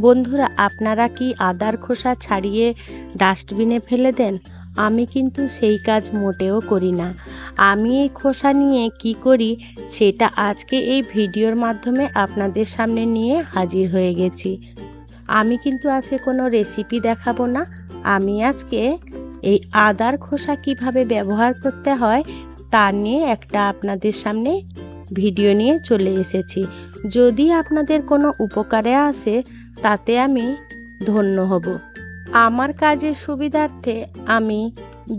বন্ধুরা, আপনারা কি আদার খোসা ছাড়িয়ে ডাস্টবিনে ফেলে দেন? আমি কিন্তু সেই কাজ মোটেও করি না। আমি এই খোসা নিয়ে কি করি সেটা আজকে এই ভিডিওর মাধ্যমে আপনাদের সামনে নিয়ে হাজির হয়ে গেছি। আমি কিন্তু আজকে কোনো রেসিপি দেখাবো না। আমি আজকে এই আদার খোসা কীভাবে ব্যবহার করতে হয় তা নিয়ে একটা আপনাদের সামনে ভিডিও নিয়ে চলে এসেছি। যদি আপনাদের কোনো উপকারে আসে, তাতে আমি ধন্য হব। আমার কাজের সুবিধার্থে আমি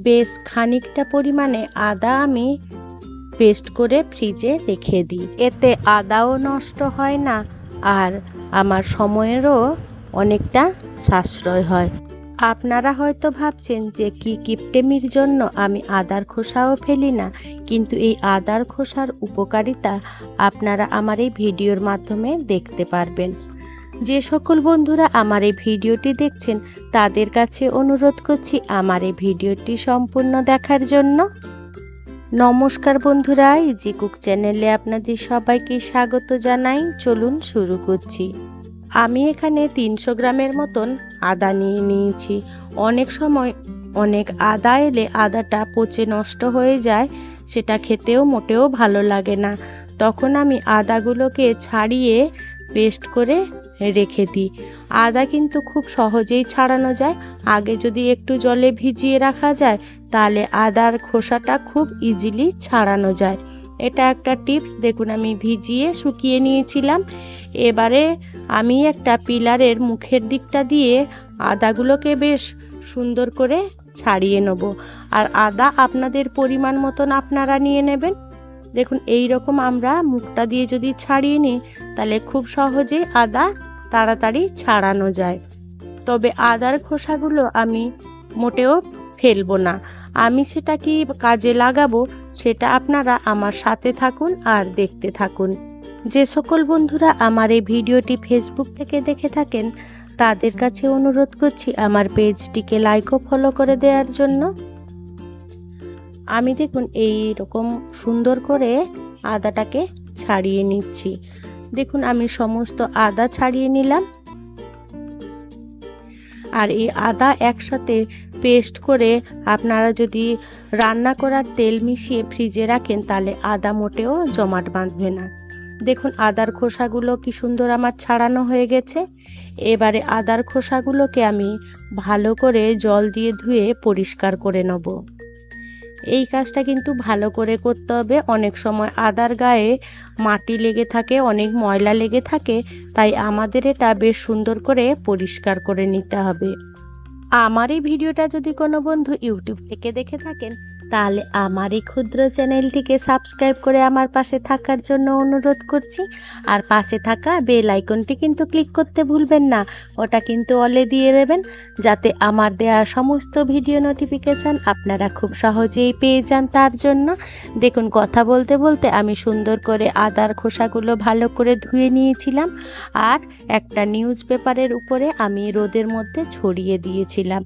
বেশ খানিকটা পরিমাণে আদা আমি পেস্ট করে ফ্রিজে রেখে দিই। এতে আদাও নষ্ট হয় না, আর আমার সময়েরও অনেকটা সাশ্রয় হয়। আপনারা হয়তো ভাবছেন যে কি কিপটেমির জন্য আমি আদার খোসাও ফেলি না, কিন্তু এই আদার খোসার উপকারিতা আপনারা আমার এই ভিডিওর মাধ্যমে দেখতে পারবেন। যে সকল বন্ধুরা আমার এই ভিডিওটি দেখছেন, তাদের কাছে অনুরোধ করছি আমার এই ভিডিওটি সম্পূর্ণ দেখার জন্য। নমস্কার বন্ধুরা ইজি কুক চ্যানেলে আপনাদের সবাইকে স্বাগত জানাই। চলুন শুরু করছি। আমি এখানে তিনশো গ্রামের মতন আদা নিয়ে নিয়েছি। অনেক সময় অনেক আদা এলে আদাটা পচে নষ্ট হয়ে যায়, সেটা খেতেও মোটেও ভালো লাগে না। তখন আমি আদাগুলোকে ছাড়িয়ে পেস্ট করে রেখে দিই। আদা কিন্তু খুব সহজেই ছাড়ানো যায়। আগে যদি একটু জলে ভিজিয়ে রাখা যায়, তাহলে আদার খোসাটা খুব ইজিলি ছাড়ানো যায়। এটা একটা টিপস, দেখুন আমি ভিজিয়ে শুকিয়ে নিয়েছিলাম। এবারে আমি একটা পিলারের মুখের দিকটা দিয়ে আদাগুলোকে বেশ সুন্দর করে ছাড়িয়ে নেব। আর আদা আপনাদের পরিমাণ মতন আপনারা নিয়ে নেবেন। দেখুন এই রকম আমরা মুখটা দিয়ে যদি ছাড়িয়ে নিই, তাহলে খুব সহজেই আদা তাড়াতাড়ি ছাড়ানো যায়। তবে আদার খোসাগুলো আমি মোটেও ফেলব না। আমি সেটা কি কাজে লাগাবো সেটা আপনারা আমার সাথে থাকুন আর দেখতে থাকুন। যে সকল বন্ধুরা আমার এই ভিডিওটি ফেসবুক থেকে দেখে থাকেন, তাদের কাছে অনুরোধ করছি আমার পেজটিকে লাইক ও ফলো করে দেওয়ার জন্য। আমি দেখুন এই রকম সুন্দর করে আদাটাকে ছাড়িয়ে নিচ্ছি। দেখুন আমি সমস্ত আদা ছাড়িয়ে নিলাম। আর এই আদা একসাথে পেস্ট করে আপনারা যদি রান্না করার তেল মিশিয়ে ফ্রিজে রাখেন, তাহলে আদা মোটেও জমাট বাঁধবে না। দেখুন, আদার খোসাগুলো কি সুন্দর আমার ছাড়ানো হয়ে গেছে। এবারে আদার খোসাগুলোকে আমি ভালো করে জল দিয়ে ধুয়ে পরিষ্কার করে নেব। এই কাজটা কিন্তু ভালো করে করতে হবে। অনেক সময় আদার গায়ে মাটি লেগে থাকে, অনেক ময়লা লেগে থাকে, তাই আমাদের এটা বেশ সুন্দর করে পরিষ্কার করে নিতে হবে। আমার এই ভিডিওটা যদি কোনো বন্ধু ইউটিউব থেকে দেখে থাকেন তাহলে আমার এই ক্ষুদ্র চ্যানেলটিকে সাবস্ক্রাইব করে আমার পাশে থাকার জন্য অনুরোধ করছি। আর পাশে থাকা বেল আইকনটি কিন্তু ক্লিক করতে ভুলবেন না, ওটা কিন্তু অলে দিয়ে দেবেন, যাতে আমার দেওয়া সমস্ত ভিডিও নোটিফিকেশান আপনারা খুব সহজেই পেয়ে যান তার জন্য। দেখুন, কথা বলতে বলতে আমি সুন্দর করে আদার খোসাগুলো ভালো করে ধুয়ে নিয়েছিলাম, আর একটা নিউজ পেপারের উপরে আমি রোদের মধ্যে ছড়িয়ে দিয়েছিলাম।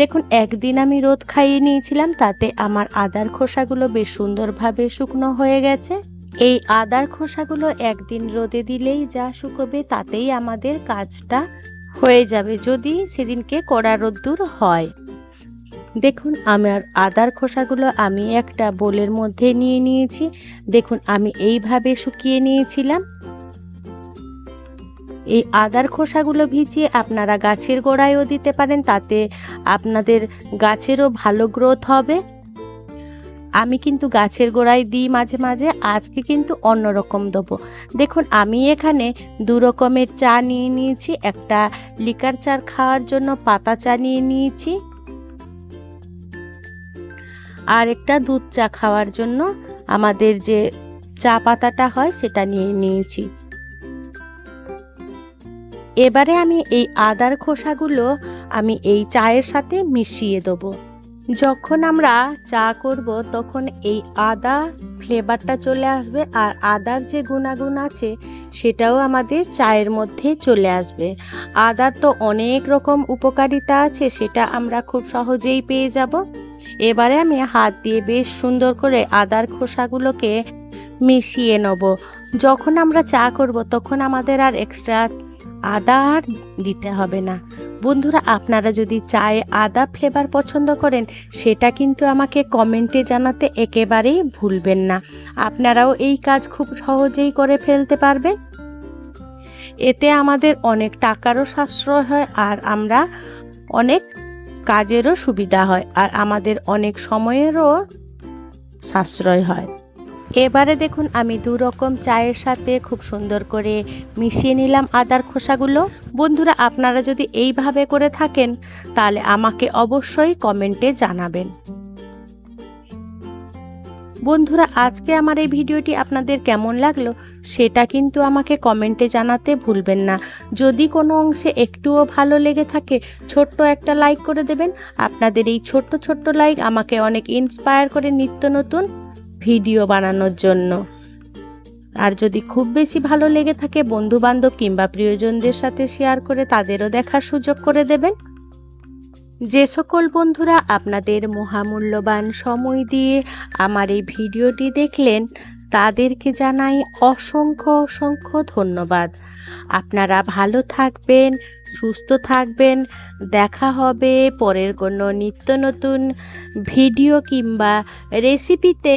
দেখুন, একদিন আমি রোদ খাইয়ে নিয়েছিলাম, তাতে আমার আদার খোসাগুলো বেশ সুন্দরভাবে শুকনো হয়ে গেছে। এই আদার খোসাগুলো একদিন রোদে দিলেই যা শুকোবে তাতেই আমাদের কাজটা হয়ে যাবে, যদি সেদিনকে কড়া রোদ্দুর হয়। দেখুন, আমার আদার খোসাগুলো আমি একটা বোলের মধ্যে নিয়ে নিয়েছি। দেখুন, আমি এইভাবে শুকিয়ে নিয়েছিলাম। এই আদার খোসাগুলো ভিজিয়ে আপনারা গাছের গোড়ায়ও দিতে পারেন, তাতে আপনাদের গাছেরও ভালো গ্রোথ হবে। আমি কিন্তু গাছের গোড়ায় দিই মাঝে মাঝে, আজকে কিন্তু অন্য রকম দেবো। দেখুন, আমি এখানে দু রকমের চা নিয়ে নিয়েছি, একটা লিকার চার খাওয়ার জন্য পাতা চা নিয়ে নিয়েছি আর একটা দুধ চা খাওয়ার জন্য আমাদের যে চা পাতাটা হয় সেটা নিয়ে নিয়েছি। এবারে আমি এই আদার খোসাগুলো আমি এই চায়ের সাথে মিশিয়ে দেবো। যখন আমরা চা করব, তখন এই আদা ফ্লেভারটা চলে আসবে আর আদার যে গুণাগুণ আছে, সেটাও আমাদের চায়ের মধ্যে চলে আসবে। আদার তো অনেক রকম উপকারিতা আছে, সেটা আমরা খুব সহজেই পেয়ে যাব। এবারে আমি হাত দিয়ে বেশ সুন্দর করে আদার খোসাগুলোকে মিশিয়ে নেব। যখন আমরা চা করব, তখন আমাদের আর এক্সট্রা আদা আর দিতে হবে না। বন্ধুরা, আপনারা যদি চায়ে আদা ফ্লেভার পছন্দ করেন, সেটা কিন্তু আমাকে কমেন্টে জানাতে একেবারেই ভুলবেন না। আপনারাও এই কাজ খুব সহজেই করে ফেলতে পারবেন। এতে আমাদের অনেক টাকারও সাশ্রয় হয় আর আমরা অনেক কাজেরও সুবিধা হয় আর আমাদের অনেক সময়েরও সাশ্রয় হয়। এবারে দেখুন আমি দু রকম চায়ের সাথে খুব সুন্দর করে মিশিয়ে নিলাম আদার খোসাগুলো। বন্ধুরা, আপনারা যদি এইভাবে করে থাকেন, তাহলে আমাকে অবশ্যই কমেন্টে জানাবেন। বন্ধুরা, আজকে আমার এই ভিডিওটি আপনাদের কেমন লাগল, সেটা কিন্তু আমাকে কমেন্টে জানাতে ভুলবেন না। যদি কোনো অংশে একটুও ভালো লেগে থাকে, ছোট্ট একটা লাইক করে দেবেন। আপনাদের এই ছোট্ট ছোট্ট লাইক আমাকে অনেক ইন্সপায়ার করে নিত্য নতুন ভিডিও বানানোর জন্য। আর যদি খুব বেশি ভালো লেগে থাকে, বন্ধুবান্ধব কিংবা প্রিয়জনদের সাথে শেয়ার করে তাদেরও দেখার সুযোগ করে দেবেন। যে সকল বন্ধুরা আপনাদের মহামূল্যবান সময় দিয়ে আমার এই ভিডিওটি দেখলেন তাদেরকে জানাই অসংখ্য অসংখ্য ধন্যবাদ। আপনারা ভালো থাকবেন, সুস্থ থাকবেন। দেখা হবে পরের কোনো নিত্য নতুন ভিডিও কিংবা রেসিপিতে।